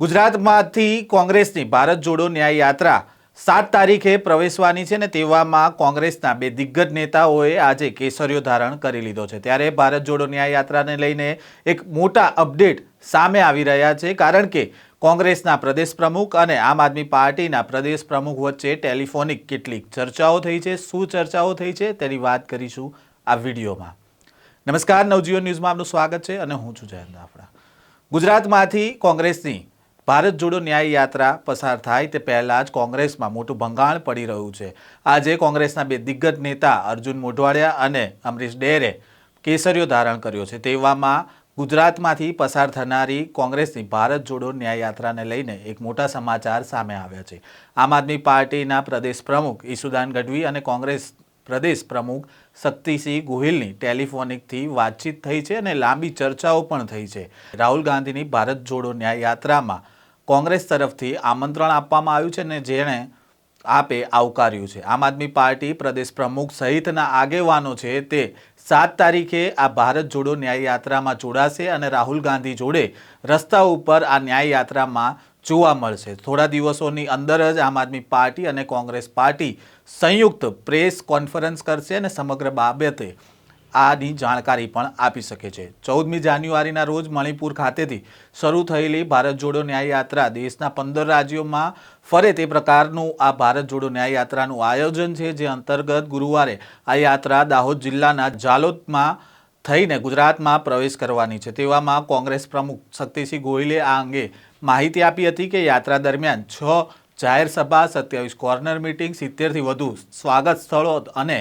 ગુજરાતમાંથી કોંગ્રેસની ભારત જોડો ન્યાય યાત્રા સાત તારીખે પ્રવેશવાની છે ને તેવામાં કોંગ્રેસના બે દિગ્ગજ નેતાઓએ આજે કેસરીઓ ધારણ કરી લીધો છે. ત્યારે ભારત જોડો ન્યાય યાત્રાને લઈને એક મોટા અપડેટ સામે આવી રહ્યા છે, કારણ કે કોંગ્રેસના પ્રદેશ પ્રમુખ અને આમ આદમી પાર્ટીના પ્રદેશ પ્રમુખ વચ્ચે ટેલિફોનિક કેટલીક ચર્ચાઓ થઈ છે. શું ચર્ચાઓ થઈ છે તેની વાત કરીશું આ વિડીયોમાં. નમસ્કાર, નવજીવન ન્યૂઝમાં આપનું સ્વાગત છે અને હું છું જયંત આપણા ગુજરાતમાંથી કોંગ્રેસની ભારત જોડો ન્યાય યાત્રા પસાર થાય તે પહેલાં જ કોંગ્રેસમાં મોટું ભંગાણ પડી રહ્યું છે. આજે કોંગ્રેસના બે દિગ્ગજ નેતા અર્જુન મોઢવાડિયા અને અમરીશ ડેરે કેસરીઓ ધારણ કર્યો છે. તેવામાં ગુજરાતમાંથી પસાર થનારી કોંગ્રેસની ભારત જોડો ન્યાય યાત્રાને લઈને એક મોટા સમાચાર સામે આવ્યા છે. આમ આદમી પાર્ટીના પ્રદેશ પ્રમુખ ઈસુદાન ગઢવી અને કોંગ્રેસ પ્રદેશ પ્રમુખ શક્તિસિંહ ગોહિલની ટેલિફોનિકથી વાતચીત થઈ છે અને લાંબી ચર્ચાઓ પણ થઈ છે. રાહુલ ગાંધીની ભારત જોડો ન્યાય યાત્રામાં કોંગ્રેસ તરફથી આમંત્રણ આપવામાં આવ્યું છે ને જેણે આપે આવકાર્યું છે. આમ આદમી પાર્ટી પ્રદેશ પ્રમુખ સહિતના આગેવાનો છે તે સાત તારીખે આ ભારત જોડો ન્યાયયાત્રામાં જોડાશે અને રાહુલ ગાંધી જોડે રસ્તા ઉપર આ ન્યાય યાત્રામાં જોવા મળશે. થોડા દિવસોની અંદર જ આમ આદમી પાર્ટી અને કોંગ્રેસ પાર્ટી સંયુક્ત પ્રેસ કોન્ફરન્સ કરશે અને સમગ્ર બાબતે આની જાણકારી પણ આપી શકે છે. ચૌદમી જાન્યુઆરીના રોજ મણિપુર ખાતેથી શરૂ થયેલી ભારત જોડો ન્યાય યાત્રા દેશના પંદર રાજ્યોમાં ફરે તે પ્રકારનું આ ભારત જોડો ન્યાય યાત્રાનું આયોજન છે, જે અંતર્ગત ગુરુવારે આ યાત્રા દાહોદ જિલ્લાના જાલોદમાં થઈને ગુજરાતમાં પ્રવેશ કરવાની છે. તેવામાં કોંગ્રેસ પ્રમુખ શક્તિસિંહ ગોહિલે આ અંગે માહિતી આપી હતી કે યાત્રા દરમિયાન છ જાહેર સભા સત્યાવીસ કોર્નર મિટિંગ, સિત્તેરથી વધુ સ્વાગત સ્થળો અને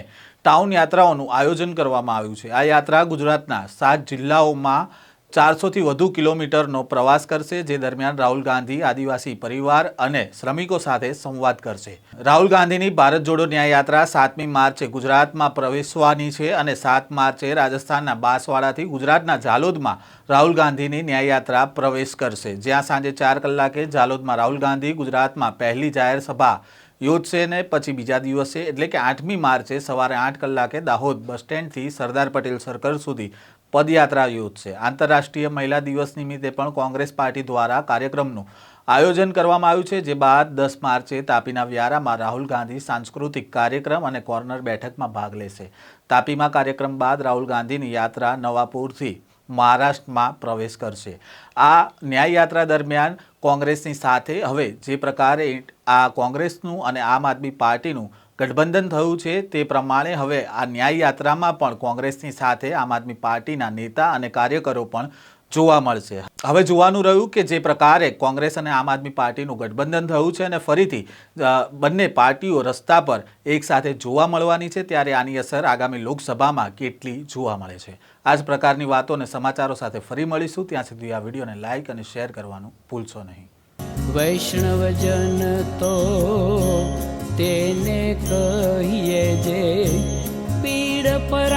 ટાઉન યાત્રાઓનું આયોજન કરવામાં આવ્યું છે. આ યાત્રા ગુજરાતના સાત જિલ્લાઓમાં ચારસોથી વધુ કિલોમીટરનો પ્રવાસ કરશે, જે દરમિયાન રાહુલ ગાંધી, આદિવાસી પરિવાર અને શ્રમિકો સાથે સંવાદ કરશે. રાહુલ ગાંધીની ભારત જોડો ન્યાય યાત્રા સાતમી માર્ચે ગુજરાતમાં પ્રવેશવાની છે અને સાત માર્ચે રાજસ્થાનના બાંસવાડાથી ગુજરાતના ઝાલોદમાં રાહુલ ગાંધીની ન્યાય યાત્રા પ્રવેશ કરશે. જ્યાં સાંજે ચાર કલાકે ઝાલોદમાં રાહુલ ગાંધી ગુજરાતમાં પહેલી જાહેર સભા યોજશે ને પછી બીજા દિવસે એટલે કે આઠમી માર્ચે સવારે આઠ કલાકે દાહોદ બસ સ્ટેન્ડથી સરદાર પટેલ સર્કલ સુધી પદયાત્રા યોજશે આંતરરાષ્ટ્રીય મહિલા દિવસ નિમિત્તે પણ કોંગ્રેસ પાર્ટી દ્વારા કાર્યક્રમનું આયોજન કરવામાં આવ્યું છે, જે બાદ દસ માર્ચે તાપીના વ્યારામાં રાહુલ ગાંધી સાંસ્કૃતિક કાર્યક્રમ અને કોર્નર બેઠકમાં ભાગ લેશે. તાપીમાં કાર્યક્રમ બાદ રાહુલ ગાંધીની યાત્રા નવાપુરથી મહારાષ્ટ્રમાં પ્રવેશ કરશે. આ ન્યાય યાત્રા દરમિયાન કોંગ્રેસની સાથે હવે જે પ્રકારે આ કોંગ્રેસનું અને આમ આદમી પાર્ટીનું ગઠબંધન થયું છે તે પ્રમાણે હવે આ ન્યાય યાત્રામાં પણ કોંગ્રેસની સાથે આમ આદમી પાર્ટીના નેતા અને કાર્યકરો પણ જોવા મળશે. હવે જોવાનું રહ્યું કે જે પ્રકારે કોંગ્રેસ અને આમ આદમી પાર્ટીનું ગઠબંધન થયું છે અને ફરીથી બંને પાર્ટીઓ રસ્તા પર એક સાથે જોવા મળવાની છે, ત્યારે આની અસર આગામી લોકસભામાં કેટલી જોવા મળે છે. આ જ પ્રકારની વાતો અને સમાચારો સાથે ફરી મળીશું. ત્યાં સુધી આ વિડીયોને લાઇક અને શેર કરવાનું ભૂલશો નહીં. વૈષ્ણવજન તો તેને કહીએ જે, પીડ પરા